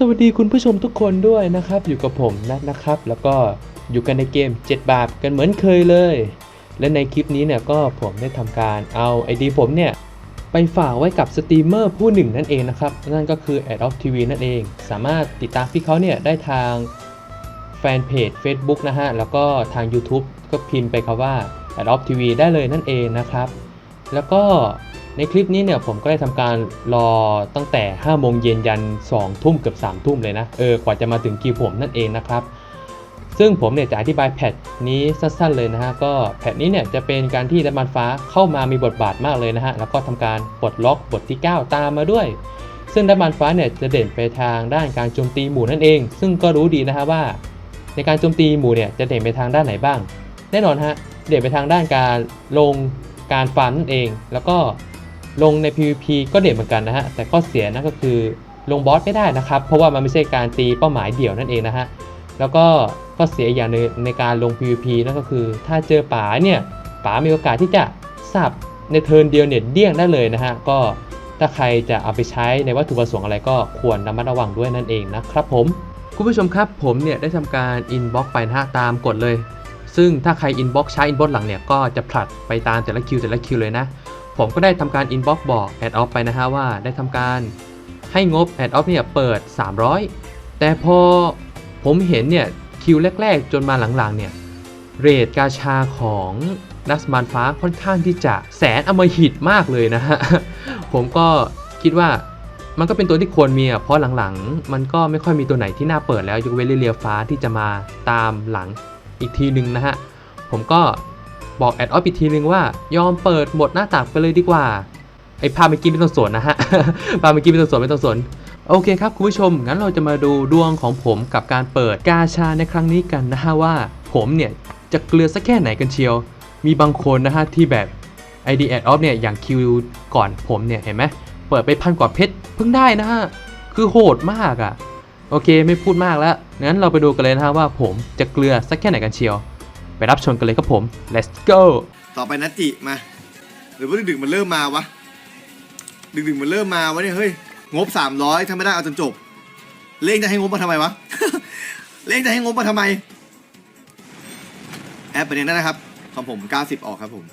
สวัสดีคุณผู้ชมทุกคนด้วยนะครับ อยู่กับผมนัทนะครับ แล้วก็อยู่กันในเกม 7 บาทกันเหมือนเคยเลย และในคลิปนี้เนี่ยก็ผมได้ทำการเอาไอดีผมเนี่ย ไปฝากไว้กับสตรีมเมอร์ผู้หนึ่งนั่นเองนะครับ นั่นก็คือ a d o f TV นั่นเอง สามารถติดตามพี่เขาเนี่ยได้ทางแฟนเพจ Facebook นะฮะ แล้วก็ทาง YouTube ก็พิมพ์ไปคำว่า a d o f TV ได้เลยนั่นเองนะครับ แล้วก็ ในคลิปนี้เนี่ยผมก็ได้ทำการรอตั้งแต่5โมงเย็นยัน2ทุ่มเกือบ3ทุ่มเลยนะเออกว่าจะมาถึงคิวผมนั่นเองนะครับ ซึ่งผมเนี่ยจะอธิบายแพทนี้สั้นๆเลยนะฮะก็แพทนี้เนี่ยจะเป็นการที่ดับมันฟ้าเข้ามามีบทบาทมากเลยนะฮะแล้วก็ทำการปลดล็อกบทที่ 9 ตามมาด้วย ซึ่งดับมันฟ้าเนี่ยจะเด่นไปทางด้านการโจมตีหมู่นั่นเอง ซึ่งก็รู้ดีนะฮะว่า ในการโจมตีหมู่เนี่ยจะเด่นไปทางด้านไหนบ้าง แน่นอนฮะเด่นไปทางด้านการลงการฟันนั่นเอง แล้วก็ ลงใน PVP ก็เด่นเหมือนกันนะฮะ แต่ข้อเสียนั่นก็คือลงบอสไม่ได้นะครับ เพราะว่ามันไม่ใช่การตีเป้าหมายเดี่ยวนั่นเองนะฮะ แล้วก็ข้อเสียอย่างหนึงในการลง PVP นั่นก็คือ ถ้าเจอป๋าเนี่ยป๋ามีโอกาสที่จะสับในเทิร์นเดียวเนี่ยเดี้ยงได้เลยนะฮะ ก็ถ้าใครจะเอาไปใช้ในวัตถุประสงค์อะไรก็ควรระมัดระวังด้วยนั่นเองนะครับผมคุณผู้ชมครับผมเนี่ยได้ทำการอินบ็อกไปนะฮะตามกฎเลย ซึ่งถ้าใครอินบ็อกใช้อินบ็อกหลังเนี่ยก็จะผลัดไปตามแต่ละคิวแต่ละคิวเลยนะ ผมก็ได้ทำการอินบ็อกบอกแอดออฟไปนะฮะว่าได้ทำการให้งบแอดออฟเนี่ยเปิด 300 แต่พอผมเห็นเนี่ยคิวแรก ๆ จนมาหลังๆเนี่ยเรทกาชาของนักสมานฟ้าค่อนข้างที่จะแสนอมหิตมากเลยนะฮะ ผมก็คิดว่ามันก็เป็นตัวที่ควรมีอะเพราะหลังๆ มันก็ไม่ค่อยมีตัวไหนที่น่าเปิดแล้วยกเว้นเรียฟ้าที่จะมาตามหลังอีกทีหนึ่งนะฮะ ผมก็ บอกแอดออฟอีกทีนึงว่ายอมเปิดหมดหน้าต่างไปเลยดีกว่าไอ้ภาพเมื่อกี้ไม่ต้องสนนะฮะภาพเมื่อกี้ไม่ต้องสนไม่ต้องสนโอเคครับคุณผู้ชม งั้นเราจะมาดูดวงของผมกับการเปิดกาชาในครั้งนี้กันนะฮะว่า ผมเนี่ย จะเกลือสักแค่ไหนกันเชียว มีบางคนนะฮะที่แบบ ID a d off เนี่ยอย่างคิวก่อนผมเนี่ยเห็นไหมเปิดไปพันกว่าเพชรเพิ่งได้นะฮะ คือโหดมากอะ่ะ โอเคไม่พูดมากแล้วงั้นเราไปดูกันเลยนะฮะว่าผมจะเกลือสักแค่ไหนกันเชียว ไปรับชมกันเลยครับผม let's go ต่อไปนัตจิมาหรือว่าดึกๆมันเริ่มมาวะ ดึกๆมันเริ่มมาวะเนี่ยเฮ้ยงบ 300ถ้าไม่ได้เอาจนจบ เล่งจะให้งบมาทำไมวะ เล่งจะให้งบมาทำไมแอปประเด็นนั้นนะครับของผม 90 ออกครับผม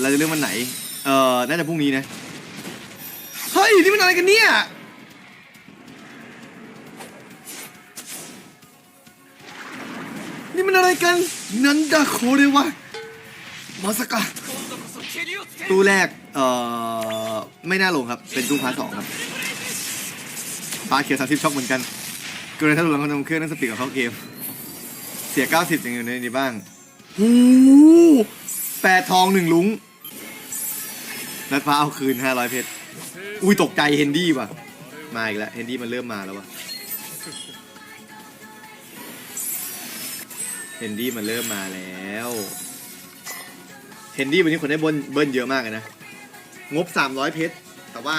เราจะเริ่มวันไหน เอ่อ น่าจะพรุ่งนี้นะ เฮ้ย นี่มันอะไรกันเนี่ย นี่มันอะไรกัน นันดาโคเรวะมาสกะตู้แรก เอ่อ ไม่น่าลงครับ เป็นตู้พาร์ทสองครับพาร์ทเขียวสามสิบช็อกเหมือนกันก็เลยถ้าดูหลังคนทำเครื่องนั่งสปีดกับเขาเกม เสียเก้าสิบอย่างอยู่ในนี้บ้างหูแปดทองหนึ่งลุงนัดฟ้าเอาคืนห้าร้อยเพชร อุ้ยตกใจเฮนดี้ว่ะ มาอีกแล้ว เฮนดี้มันเริ่มมาแล้วว่ะ เฮนดี้มันเริ่มมาแล้วเฮนดี้วันนี้คนได้เบิ้ลเบิ้ลเยอะมากเลยนะ งบ 300 เพชร แต่ว่า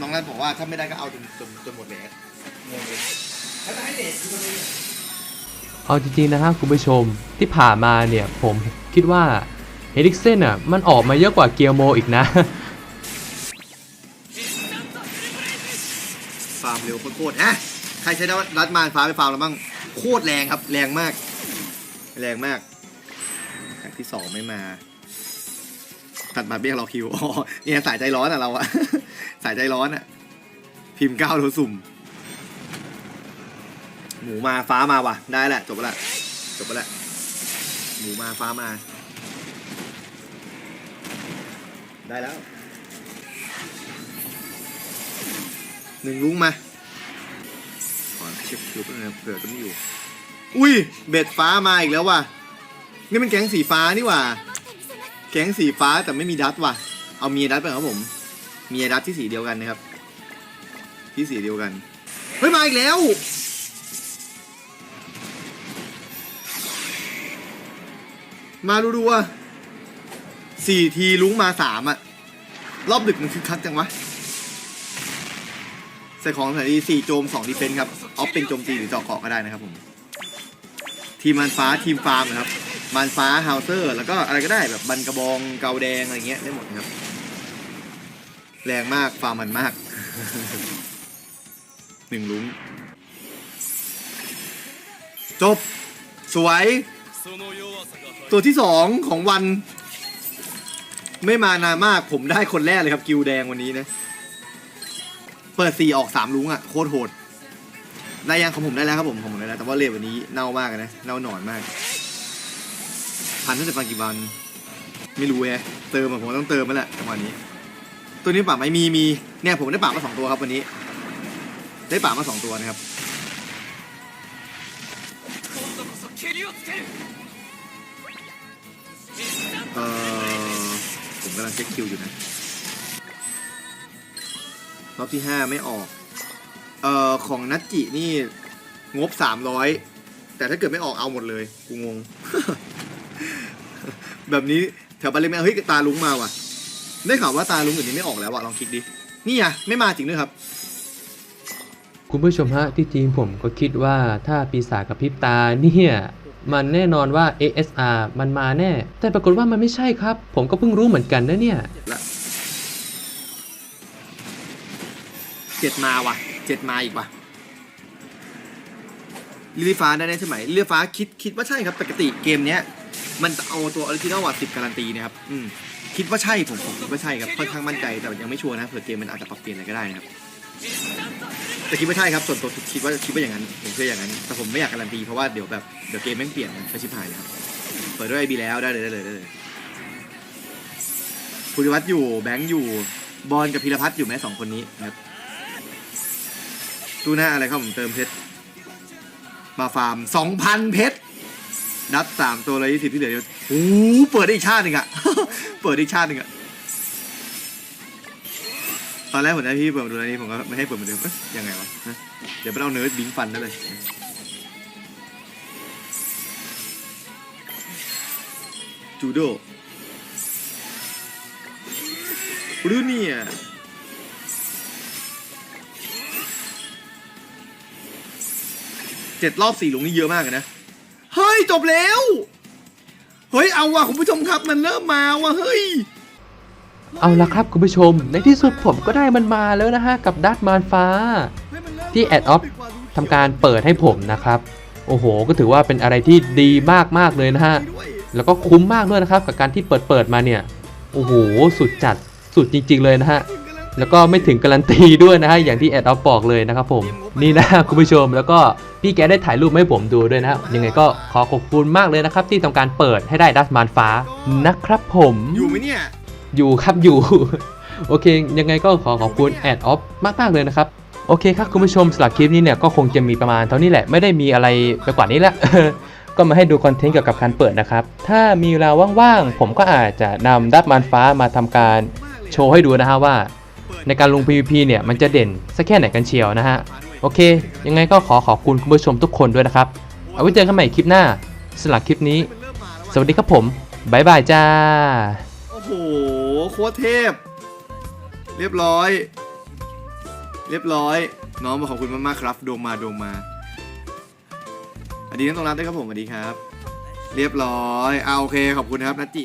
น้องนัทบอกว่าถ้าไม่ได้ก็เอาจนจนจนหมดแหละงงเลยเอาจริงๆนะฮะคุณผู้ชมที่ผ่านมาเนี่ยผมคิดว่าเฮลิกเซนอะมันออกมาเยอะกว่าเกียร์โมอีกนะ ฟาร์มเร็วโคตรๆฮะ ใครใช้รัดมานฟ้าไปฟาร์มแล้วบ้าง โคตรแรงครับ แรงมาก แรงมากแข่งที่สองไม่มา ตัดมาเบี้ยรอคิวอ๋อเนี่ยสายใจร้อนอะเราอะสายใจร้อนอะพิมพ์เก้าโลสุ่ม หมูมาฟ้ามาว่ะ ได้แหละ จบล้วจบล้วหมูมาฟ้ามา ได้แล้วหนึ่งลุงมา เช็คคิวแป๊บนึงเผื่อจะไม่อยู่ อุ้ย เบ็ดฟ้ามาอีกแล้วว่ะ นี่เป็นแก๊งสีฟ้านี่ว่าแก๊งสีฟ้าแต่ไม่มีดัตว่ะ เอาเมียดัตไปครับผม เมียดัตที่สีเดียวกันนะครับ ที่สีเดียวกัน เฮ้ยมาอีกแล้ว มาดูดูอะสี่ทีลุ้งมาสามอะรอบดึกมันคือคักจังวะใส่ของสถานีสี่โจมสองดีเฟนส์ครับ ออฟเป็นโจมตีหรือเจาะเกาะก็ได้นะครับผมทีมมันฟ้าทีมฟาร์มนะครับมันฟ้าเฮาเซอร์ แล้วก็อะไรก็ได้แบบบันกระบองเกาแดงอะไรเงี้ยได้หมดนะครับ แรงมากฟาร์มมันมากหนึ่งลุ้งจบ สวย ตัวที่สองของวัน ไม่มานานมากผมได้คนแรกเลยครับ กิวแดงวันนี้นะ เปิดสี่ออกสามลุ้งอะ่ะ โคตรโหด ได้ยังของผมได้แล้วครับผมของผมได้แล้วแต่ว่าเลทวันนี้เน่ามากนะเน่าหนอนมากพันตั้งแต่ฟังกี่วันไม่รู้แฮะเติมอะผมต้องเติมมาแหละจังหวะนี้ ตัวนี้ป่าไม่มีมีเนี่ยผมได้ป่ามาสองตัวครับวันนี้ ได้ป่ามาสองตัวนะครับเออผมกำลังเช็คคิวอยู่นะรอบที่ห้าไม่ออก เอ่อของนัตจินี่งบสามร้อยแต่ถ้าเกิดไม่ออกเอาหมดเลย กูงง แบบนี้แถวบ้านเล็กแม่เฮ้ยตาลุงมาว่ะ ได้ข่าวว่าตาลุงอื่นนี้ไม่ออกแล้วว่ะลองคลิกดินี่อะไม่มาจริงด้วยครับ คุณผู้ชมฮะที่จริงผมก็คิดว่าถ้าปีศาจกับพริบตาเนี่ยมันแน่นอนว่า ASR มันมาแน่ แต่ปรากฏว่ามันไม่ใช่ครับ ผมก็เพิ่งรู้เหมือนกันนะเนี่ยละเจ็ดมาว่ะ เจ็ดมาอีกว่ะลิลี่ฟ้าได้แน่ใช่ไหมลิลี่ฟ้าคิดคิดว่าใช่ครับ ปกติเกมเนี้ย มันจะเอาตัวออริจินอลวัตสิบการันตีนะครับ อืมคิดว่าใช่ผมผมคิดว่าใช่ครับค่อนข้างมั่นใจแต่ยังไม่ชัวร์นะเผื่อเกมมันอาจจะปรับเปลี่ยนอะไรก็ได้นะครับแต่คิดว่าใช่ครับส่วนตัวคิดว่าคิดว่าอย่างนั้นผมเชื่ออย่างนั้น แต่ผมไม่อยากการันตีเพราะว่าเดี๋ยวแบบเดี๋ยวเกมแม่งเปลี่ยนไปชิบหายนะครับเปิดด้วยไอบีแล้วได้เลยได้เลยได้เลยภูริวัฒน์อยู่แบงค์อยู่บอลกับพีรพัฒน์อยู่ไหมสองคนนี้นะครับ ตู้หน้าอะไรครับผมเติมเพชร มาฟาร์มสองพันเพชร นับสามตัวเลยยี่สิบที่เหลือโอ้โหเปิดได้อีกชาติหนึ่งอะเปิดได้อีกชาติหนึ่งอะตอนแรกผมได้พี่เปิดมาดูแล้วนี้ผมก็ไม่ให้เปิดเหมือนเดิมยังไงวะ เดี๋ยวไปเอาเนิร์ดบิงฟันได้เลยจูโดหรือเนี่ย เจ็ดรอบสี่หลุมนี่เยอะมากเลยนะ เฮ้ย จบแล้ว เฮ้ย เอาว่ะคุณผู้ชมครับมันเริ่มมาว่ะเฮ้ย เอาละครับคุณผู้ชม ในที่สุดผมก็ได้มันมาแล้วนะฮะ กับดัตมานฟ้า ที่ Add Off ทำการเปิดให้ผมนะครับ โอ้โห ก็ถือว่าเป็นอะไรที่ดีมากๆเลยนะฮะ แล้วก็คุ้มมากด้วยนะครับ กับการที่เปิดเปิดมาเนี่ย โอ้โห สุดจัด สุดจริง ๆ เลยนะฮะ แล้วก็ไม่ถึงการันตีด้วยนะฮะอย่างที่แอดออฟบอกเลยนะครับผมนี่นะคุณผู้ชมแล้วก็พี่แกได้ถ่ายรูปให้ผมดูด้วยนะฮะยังไงก็ขอขอบคุณมากเลยนะครับ ที่ทำการเปิดให้ได้ดัสมานฟ้านะครับผมอยู่ไหมเนี่ยอยู่ครับอยู่โอเค ยังไงก็ขอขอบคุณแอดออฟมากๆเลยนะครับโอเคครับคุณผู้ชมสำหรับคลิปนี้เนี่ยก็คงจะมีประมาณเท่านี้แหละไม่ได้มีอะไรไปกว่านี้ละก็มาให้ดูคอนเทนต์เกี่ยวกับการเปิดนะครับ ถ้ามีเวลาว่างๆ ผมก็อาจจะนำดับมันฟ้ามาทำการโชว์ให้ดูนะฮะว่า ในการลง PVP เนี่ยมันจะเด่นสักแค่ไหนกันเชียวนะฮะ โอเค ยังไงก็ขอขอบคุณคุณผู้ชมทุกคนด้วยนะครับ เอาไว้เจอกันใหม่คลิปหน้าสำหรับคลิปนี้ สวัสดีครับผมบายบายจ้า โอ้โห โคตรเทพ เรียบร้อย เรียบร้อย น้องมาขอบคุณมากๆครับ ดวงมาดวงมาสวัสดีทั้งตรงนั้นด้วยครับผมสวัสดีครับ เรียบร้อย เอาโอเค ขอบคุณครับนัตจิ